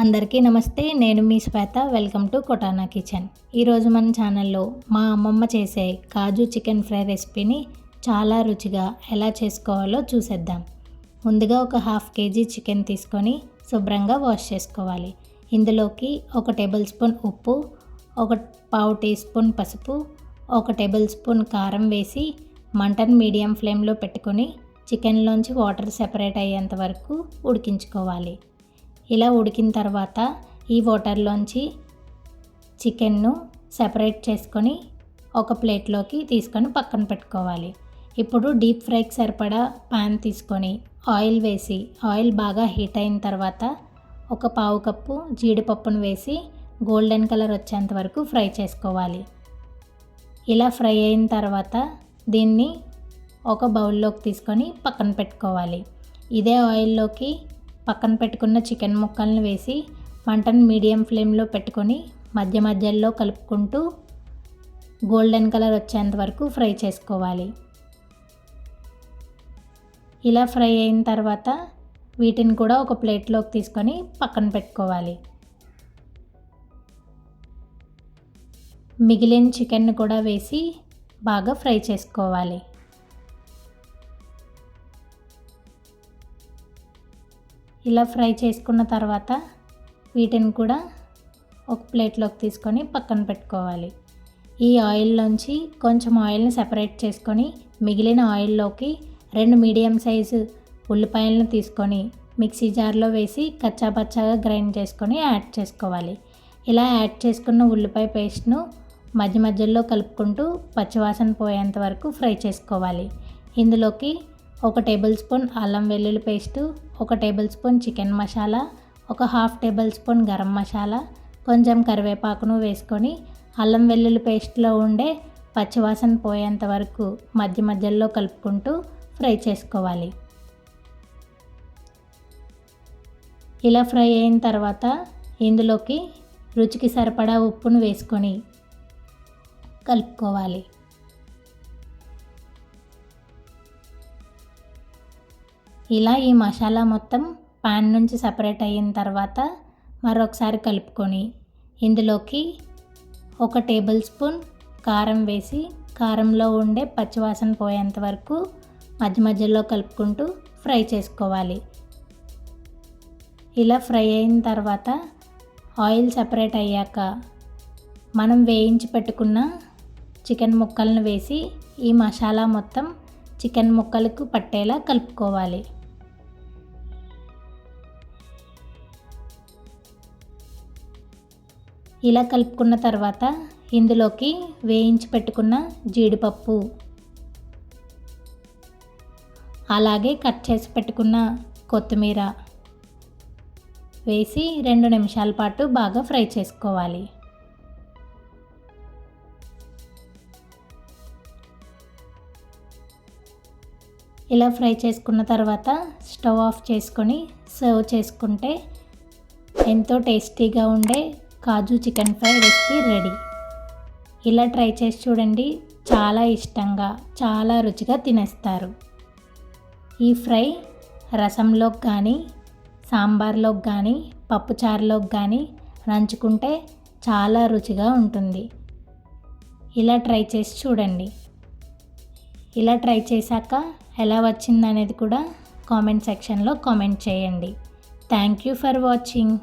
అందరికీ నమస్తే నేను మీ Shweta. Welcome to Kotana kitchen. ఈరోజు మన ఛానల్లో మా అమ్మమ్మ చేసే కాజు చికెన్ ఫ్రై రెసిపీని చాలా రుచిగా ఎలా చేసుకోవాలో చూసేద్దాం. ముందుగా ఒక హాఫ్ కేజీ చికెన్ తీసుకొని శుభ్రంగా వాష్ చేసుకోవాలి. ఇందులోకి ఒక టేబుల్ స్పూన్ ఉప్పు ఒక పావు టీ స్పూన్ పసుపు ఒక టేబుల్ స్పూన్ కారం వేసి మంటను మీడియం ఫ్లేమ్లో పెట్టుకొని చికెన్లోంచి వాటర్ సెపరేట్ అయ్యేంత వరకు ఉడికించుకోవాలి. ఇలా ఉడికిన తర్వాత ఈ వాటర్లోంచి చికెన్ను సెపరేట్ చేసుకొని ఒక ప్లేట్లోకి తీసుకొని పక్కన పెట్టుకోవాలి. ఇప్పుడు డీప్ ఫ్రైకి సరిపడా పాన్ తీసుకొని ఆయిల్ వేసి ఆయిల్ బాగా హీట్ అయిన తర్వాత ఒక పావు కప్పు జీడిపప్పును వేసి గోల్డెన్ కలర్ వచ్చేంత వరకు ఫ్రై చేసుకోవాలి. ఇలా ఫ్రై అయిన తర్వాత దీన్ని ఒక బౌల్లోకి తీసుకొని పక్కన పెట్టుకోవాలి. ఇదే ఆయిల్లోకి పక్కన పెట్టుకున్న చికెన్ ముక్కలను వేసి మంటను మీడియం ఫ్లేమ్లో పెట్టుకొని మధ్య మధ్యలో కలుపుకుంటూ గోల్డెన్ కలర్ వచ్చేంత వరకు ఫ్రై చేసుకోవాలి. ఇలా ఫ్రై అయిన తర్వాత వీటిని కూడా ఒక ప్లేట్లోకి తీసుకొని పక్కన పెట్టుకోవాలి. మిగిలిన చికెన్ కూడా వేసి బాగా ఫ్రై చేసుకోవాలి. ఇలా ఫ్రై చేసుకున్న తర్వాత వీటిని కూడా ఒక ప్లేట్లోకి తీసుకొని పక్కన పెట్టుకోవాలి. ఈ ఆయిల్లోంచి కొంచెం ఆయిల్ని సెపరేట్ చేసుకొని మిగిలిన ఆయిల్లోకి రెండు మీడియం సైజు ఉల్లిపాయలను తీసుకొని మిక్సీ జార్లో వేసి కచ్చాపచ్చాగా గ్రైండ్ చేసుకొని యాడ్ చేసుకోవాలి. ఇలా యాడ్ చేసుకున్న ఉల్లిపాయ పేస్ట్ను మధ్య మధ్యలో కలుపుకుంటూ పచ్చివాసన పోయేంత వరకు ఫ్రై చేసుకోవాలి. ఇందులోకి ఒక టేబుల్ స్పూన్ అల్లం వెల్లుల్లి పేస్టు ఒక టేబుల్ స్పూన్ చికెన్ మసాలా ఒక half tablespoon garam masala కొంచెం కరివేపాకును వేసుకొని అల్లం వెల్లుల్లి పేస్ట్లో ఉండే పచ్చివాసన పోయేంత వరకు మధ్య మధ్యలో కలుపుకుంటూ ఫ్రై చేసుకోవాలి. ఇలా ఫ్రై అయిన తర్వాత ఇందులోకి రుచికి సరిపడా ఉప్పును వేసుకొని కలుపుకోవాలి. ఇలా ఈ మసాలా మొత్తం పాన్ నుంచి సపరేట్ అయిన తర్వాత మరొకసారి కలుపుకొని ఇందులోకి ఒక టేబుల్ స్పూన్ కారం వేసి కారంలో ఉండే పచ్చివాసన పోయేంత వరకు మధ్య మధ్యలో కలుపుకుంటూ ఫ్రై చేసుకోవాలి. ఇలా ఫ్రై అయిన తర్వాత ఆయిల్ సపరేట్ అయ్యాక మనం వేయించి పెట్టుకున్న చికెన్ ముక్కలను వేసి ఈ మసాలా మొత్తం చికెన్ ముక్కలకు పట్టేలా కలుపుకోవాలి. ఇలా కలుపుకున్న తర్వాత ఇందులోకి వేయించి పెట్టుకున్న జీడిపప్పు. అలాగే కట్ చేసి పెట్టుకున్న కొత్తిమీర. వేసి రెండు నిమిషాల పాటు బాగా ఫ్రై చేసుకోవాలి. ఇలా ఫ్రై చేసుకున్న తర్వాత స్టవ్ ఆఫ్ చేసుకొని సర్వ్ చేసుకుంటే ఎంతో టేస్టీగా ఉండే kaju chicken fry recipe ready. ఇలా ట్రై చేసి చూడండి చాలా ఇష్టంగా చాలా రుచిగా తినేస్తారు. ఈ ఫ్రై రసంలోకి కానీ సాంబార్లోకి కానీ పప్పుచారులోకి కానీ నంచుకుంటే చాలా రుచిగా ఉంటుంది. ఇలా ట్రై చేసి చూడండి. ఇలా ట్రై చేశాక ఎలా వచ్చిందనేది కూడా కామెంట్ సెక్షన్లో కామెంట్ చేయండి. Thank you for watching.